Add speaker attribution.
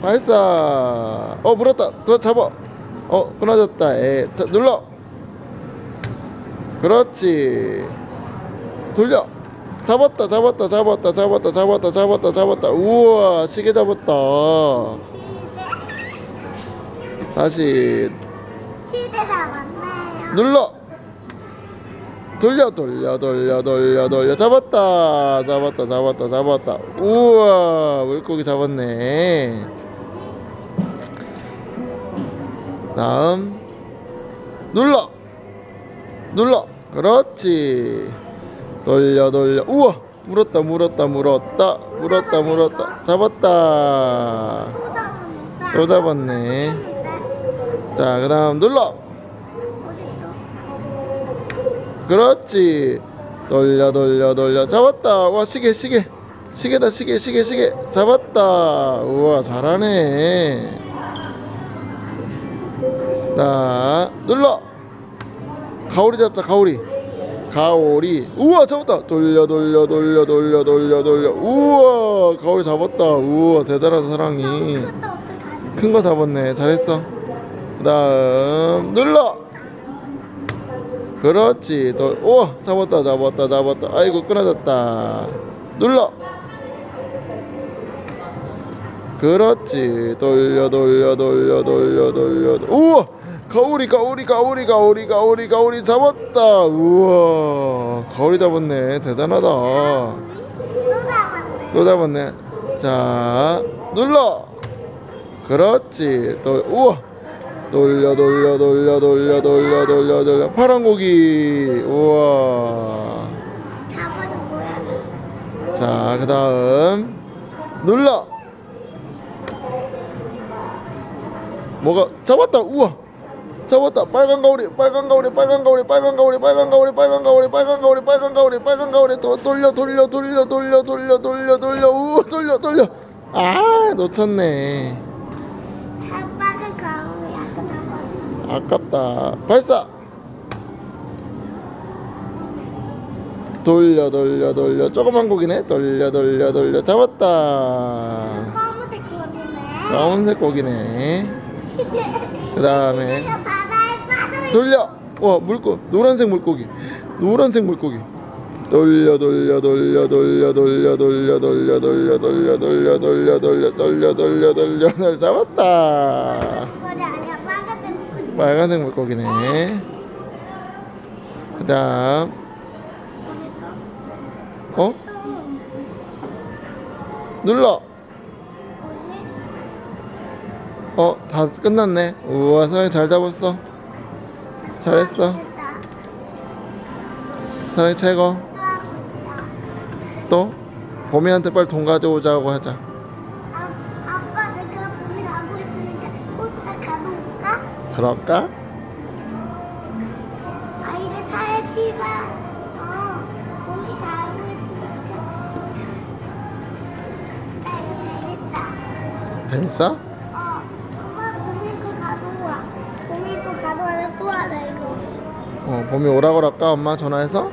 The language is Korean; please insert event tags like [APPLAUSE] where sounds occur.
Speaker 1: 발사 어 물었다. 더 잡아. 어 끊어졌다. 에 자, 눌러. 그렇지. 돌려. 잡았다 잡았다 잡았다 잡았다 잡았다 잡았다 잡았다. 우와 시계 잡았다. 다시.
Speaker 2: 시대가 왔나요?
Speaker 1: 눌러. 돌려 돌려 돌려 돌려 돌려. 잡았다. 잡았다 잡았다 잡았다. 우와 물고기 잡았네 다음. 눌러. 눌러. 그렇지. 돌려 돌려. 우와. 물었다 물었다 물었다. 물었다 물었다. 잡았다.
Speaker 2: 또
Speaker 1: 잡았네. 자 그 다음 눌러? 그렇지. 돌려 돌려 돌려. 잡았다. 와 시계 시계. 시계다 시계 시계 시계. 잡았다. 우와 잘하네 자 눌러. 가오리 잡자 가오리. 가오리. 우와 잡았다. 돌려 돌려 돌려 돌려 돌려 돌려. 우와 가오리 잡았다. 우와 대단한 사랑이? 큰 거 잡았네. 잘했어. 그 다음 눌러. 그렇지. 또 우와 잡았다 잡았다 잡았다. 아이고 끊어졌다. 눌러. 그렇지. 돌려 돌려 돌려 돌려 돌려. 우와 가오리 가오리 가오리 가오리 가오리 가오리 잡았다 우와 가오리 잡았네 대단하다
Speaker 2: 또 잡았네.
Speaker 1: 자, 눌러. 그렇지. 또 우와. 돌려 돌려 돌려 돌려 돌려 돌려 돌려 파란 고기. 우와. 자, 그 다음 눌러. 뭐가 잡았다. 우와. 잡았다. 빨간 가오리, 빨간 가오리, 빨간 가오리, 빨간 가오리, 빨간 가오리, 빨간 가오리, 빨간 가오리, 빨간 가오리, 빨간 가오리. 또 돌려, 돌려, 돌려, 돌려, 돌려, 돌려, 돌려, 우, 돌려, 돌려. 아, 놓쳤네.
Speaker 2: 아빠가 가오리 아까.
Speaker 1: 아깝다. 발사. 돌려, 돌려, 돌려. 조그만 고기네. 돌려, 돌려, 돌려. 잡았다.
Speaker 2: 검은색 거리네.
Speaker 1: 검은색 고기네. [LAUGHS] 그 다음에 돌려 와 물고 노란색 물고기 노란색 물고기 돌려 돌려 돌려 돌려 돌려 돌려 돌려 돌려 돌려 돌려 돌려 돌려 돌려 돌려 돌려 돌려 잡았다
Speaker 2: 빨간색 물고기.
Speaker 1: 빨간색 물고기네 그 다음 어? 눌러 어 다 끝났네 우와 사랑이 잘 잡았어 잘했어. 사랑이 최고
Speaker 2: 또
Speaker 1: 봄이한테 빨리 돈 가져오자고 하자
Speaker 2: 아, 아빠 내가 봄이 가고 있으니까 혼자 가볼까?
Speaker 1: 그럴까?
Speaker 2: 아 이제 이거 재밌다
Speaker 1: 재밌어?
Speaker 2: 어 엄마 봄이 거 가져와 봄이 거 가져와서 또 하자 이거
Speaker 1: 어 봄이 오라고 할까 엄마 전화해서?